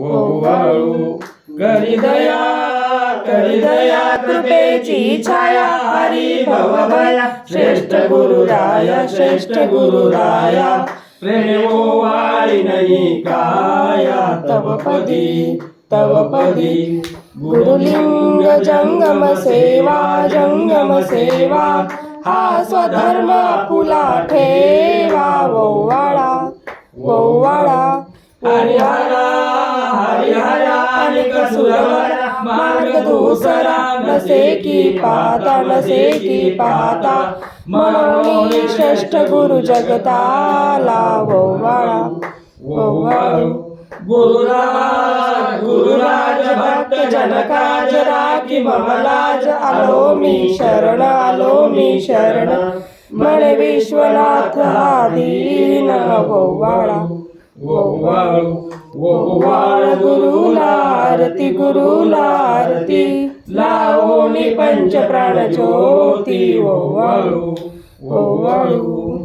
ओवाळू. करी दया करी दया कृपेची छाया हरी भव भया श्रेष्ठ गुरुराया श्रेष्ठ गुरुराया. प्रेम ओवाळी नाही काया. तव पदी तव पदी. गुरुलिंग जंगम सेवा जंगम सेवा. हा स्वधर्म पुला ठेवा. वोवाळा वोवाळा हरिहरा मार्ग दूसरा नसे की पाता नसे की पाता। म्हणून श्रेष्ठ गुरु जगताला वोवाळा ओवाळू गुरुराज गुरुराज भक्त जनकाज राखी ममलाज आलो मी शरण आलो मी शरण। मन विश्वनाथ हा दीन ओवाळू हो ओवाळ गुरुला आरती गुरुला आरती लावणी पंच प्राण ज्योती ओवाळू ओवाळू.